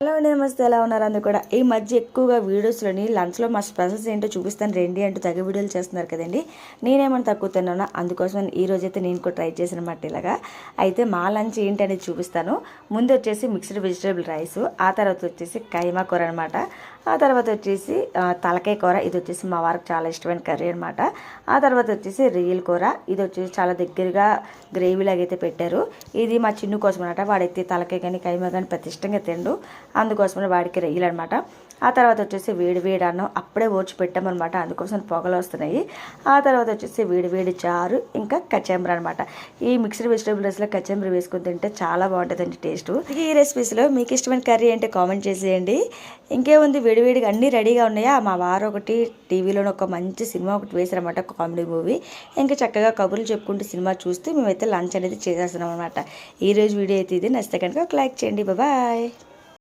Hello అండి నమస్తే. ఎలా ఉన్నారు అందరు కూడా? ఈ మధ్య ఎక్కువగా వీడియోస్లోని లంచ్లో మా స్పెషల్స్ ఏంటో చూపిస్తాను రండి అంటూ తగ్గ వీడియోలు చేస్తున్నారు కదండి. నేనేమన్నా తక్కువ తిన్నానో అందుకోసం ఈ రోజు అయితే నేను కూడా ట్రై చేసిన మాట ఇలాగా. అయితే మా లంచ్ ఏంటి అనేది చూపిస్తాను. ముందు వచ్చేసి మిక్స్డ్ వెజిటేబుల్ రైస్ ఆ తర్వాత వచ్చేసి కైమా కూర అనమాట ఆ తర్వాత వచ్చేసి తలకాయ కూర. ఇది వచ్చేసి మా వారికి చాలా ఇష్టమైన కర్రీ అనమాట ఆ తర్వాత వచ్చేసి రొయ్యల కూర. ఇది వచ్చేసి చాలా దగ్గరగా గ్రేవీ లాగైతే పెట్టారు. ఇది మా చిన్ను కోసం అనమాట వాడైతే తలకాయ కానీ కైమా కానీ ప్రతిష్టంగా తిండు అందుకోసమని వాడికి రొయ్యలు అనమాట ఆ తర్వాత వచ్చేసి వేడి వేడి అన్నం అప్పుడే ఓర్చి పెట్టామన్నమాట. అందుకోసం పొగలు వస్తున్నాయి. ఆ తర్వాత వచ్చేసి వేడి వేడి చారు ఇంకా కచంబర్ అనమాట ఈ మిక్స్డ్ వెజిటేబుల్ రైస్లో కచంబర్ తింటే చాలా బాగుంటుందండి టేస్ట్. ఈ రెసిపీస్లో మీకు ఇష్టమైన కర్రీ అంటే కామెంట్ చేసేయండి. ఇంకేముంది? వేడివేడిగా అన్నీ రెడీగా ఉన్నాయా? మా వారు ఒకటి టీవీలోనే ఒక మంచి సినిమా ఒకటి వేసారనమాట కామెడీ మూవీ. ఇంకా చక్కగా కబుర్లు చెప్పుకుంటూ సినిమా చూస్తూ మేమైతే లంచ్ అనేది చేసేస్తున్నాం అనమాట ఈ రోజు వీడియో అయితే ఇది. నచ్చితే కనుక ఒక లైక్ చేయండి. బాయ్.